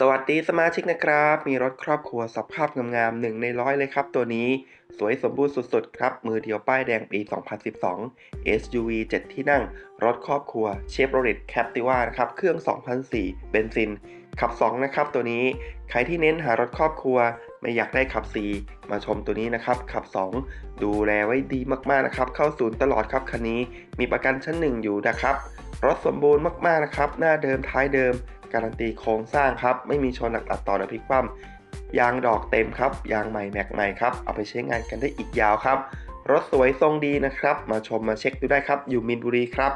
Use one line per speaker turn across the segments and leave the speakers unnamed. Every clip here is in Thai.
สวัสดีสมาชิกนะครับ มีรถครอบครัวสภาพงามๆหนึ่งในร้อยเลยครับ ตัวนี้สวยสมบูรณ์สุดๆ ครับ มือเดียวป้ายแดงปี 2012 SUV 7 ที่นั่ง รถครอบครัว Chevrolet Captiva นะครับ เครื่อง 2004 เบนซิน ขับ 2 นะครับ ตัวนี้ ใครที่เน้นหารถครอบครัว ไม่อยากได้ขับ 4 มาชมตัวนี้นะครับ ขับ 2 ดูแลไว้ดีมากๆนะครับ เข้าศูนย์ตลอดครับคันนี้ มีประกันชั้น 1 อยู่นะครับ รถสมบูรณ์มากๆนะครับ หน้าเดิมท้ายเดิม การันตีโครงสร้างครับ ไม่มีชนหนักอัดต่อหรือพลิกคว่ำยางดอกเต็มครับ ยางใหม่แม็กใหม่ครับ เอาไปใช้งานกันได้อีกยาวครับ รถสวยทรงดีนะครับ มาชมมาเช็คดูได้ครับ อยู่มินบุรีครับ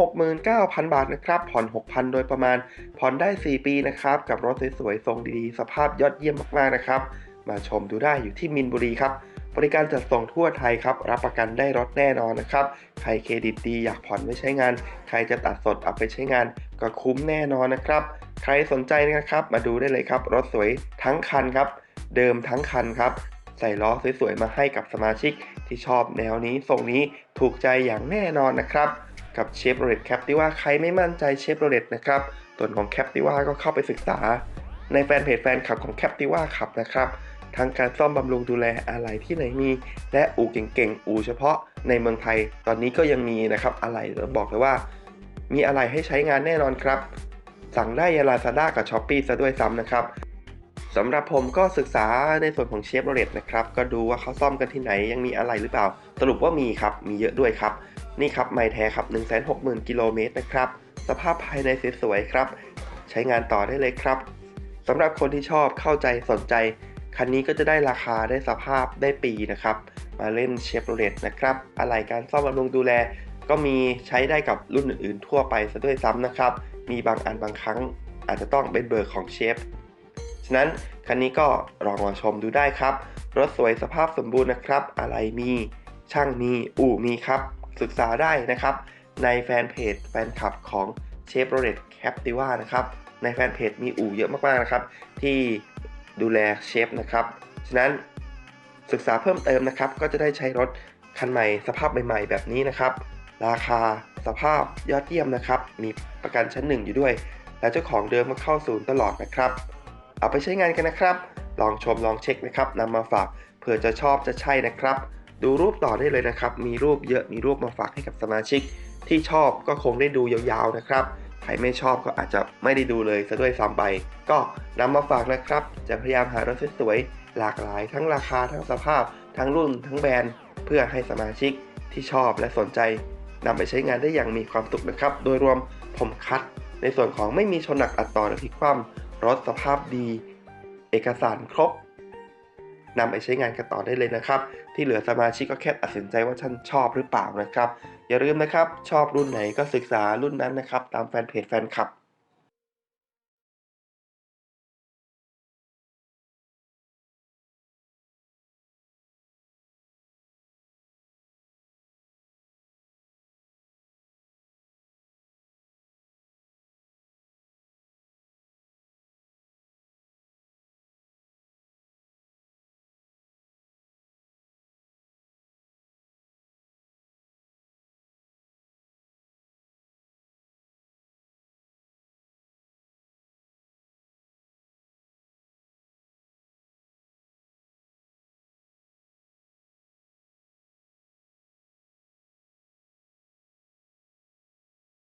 269,000 บาทนะครับ ผ่อน 6,000 โดยประมาณ ผ่อนได้ 4 ปีนะครับ กับรถสวยๆทรงดีๆ สภาพยอดเยี่ยมมากๆนะครับ มาชมดูได้อยู่ที่มินบุรีครับ บริการจัดส่งทั่วไทยครับ รับประกันได้รถแน่นอนนะครับ ใครเครดิตดีอยากผ่อนไม่ใช้งาน ใครจะตัดสดเอาไปใช้งาน ก็คุ้มแน่นอนนะครับ ใครสนใจนะครับ มาดูได้เลยครับ รถสวยทั้งคันครับ เดิมทั้งคันครับ ใส่ล้อสวยๆมาให้กับสมาชิกที่ชอบแนวนี้ทรงนี้ถูกใจอย่างแน่นอนนะครับ กับ Chevrolet Captiva ใครไม่มั่นใจ Chevrolet นะครับส่วนของ Captiva ก็เข้าไปศึกษา ในแฟนเพจแฟนคลับของ Captiva ขับนะครับ ทั้งการซ่อมบำรุงดูแลอะไรที่ไหนมี และอู่เก่งๆ อู่เฉพาะในเมืองไทย ตอนนี้ก็ยังมีนะครับอะไรบอกเลยว่า มีอะไรให้ใช้งานแน่นอนครับ สั่งได้ยาลาซาด้ากับช้อปปี้ซะด้วยซ้ำนะครับสำหรับผมก็ศึกษาในส่วนของเชฟโรเลตนะครับ ก็ดูว่าเขาซ่อมกันที่ไหนยังมีอะไรหรือเปล่า สรุปว่ามีครับ มีเยอะด้วยครับ นี่ครับไม่แท้ครับ 160,000 กิโลเมตรนะครับ สภาพภายในสวยๆครับ ใช้งานต่อได้เลยครับสำหรับคนที่ชอบเข้าใจสนใจ คันนี้ก็จะได้ราคาได้สภาพได้ปีนะครับ มาเล่นเชฟโรเลตนะครับ อะไรการซ่อมบำรุงดูแล ก็มีใช้ได้กับรุ่นอื่นๆ ทั่วไปซะด้วยซ้ำนะครับ มีบางอันบางครั้งอาจจะต้องเป็นเบอร์ของเชฟ ฉะนั้นคันนี้ก็ลองมาชมดูได้ครับ รถสวยสภาพสมบูรณ์นะครับ อะไรมีช่างมีอู่มีครับ ศึกษาได้นะครับ ในแฟนเพจแฟนคลับของ Chevrolet Captiva นะครับ ในแฟนเพจมีอู่เยอะมากๆนะครับ ที่ ดูแลเชฟนะครับ ฉะนั้นศึกษาเพิ่มเติมนะครับ ก็จะได้ใช้รถคันใหม่สภาพใหม่ ๆ แบบนี้นะครับ ราคาสภาพยอดเยี่ยมนะครับ มีประกันชั้นหนึ่งอยู่ด้วย และเจ้าของเดิมก็เข้าศูนย์ตลอดนะครับ เอาไปใช้งานกันนะครับ ลองชมลองเช็คนะครับนำมาฝากเผื่อจะชอบจะใช่นะครับ ดูรูปต่อได้เลยนะครับ มีรูปเยอะมีรูปมาฝากให้กับสมาชิก ที่ชอบก็คงได้ดูยาวๆนะครับ รไม่ชอบก็อาจจะไม่ได้ดูเลยซะด้วยซ้ำไป ก็นำมาฝากนะครับ จะพยายามหารถสวยๆหลากหลาย ทั้งราคาทั้งสภาพ ทั้งรุ่น ทั้งแบรนด์ เพื่อให้สมาชิกที่ชอบและสนใจนำไปใช้งานได้อย่างมีความสุขนะครับ โดยรวมผมคัด ในส่วนของไม่มีชนหนักอัดต่อหรือพลิกคว่ำรถสภาพดี เอกสารครบนำไปใช้งานกันต่อได้เลยนะครับ ที่เหลือสมาชิกก็แค่ตัดสินใจว่าท่านชอบหรือเปล่านะครับ อย่าลืมนะครับ ชอบรุ่นไหนก็ศึกษารุ่นนั้นนะครับ ตามแฟนเพจแฟนคลับ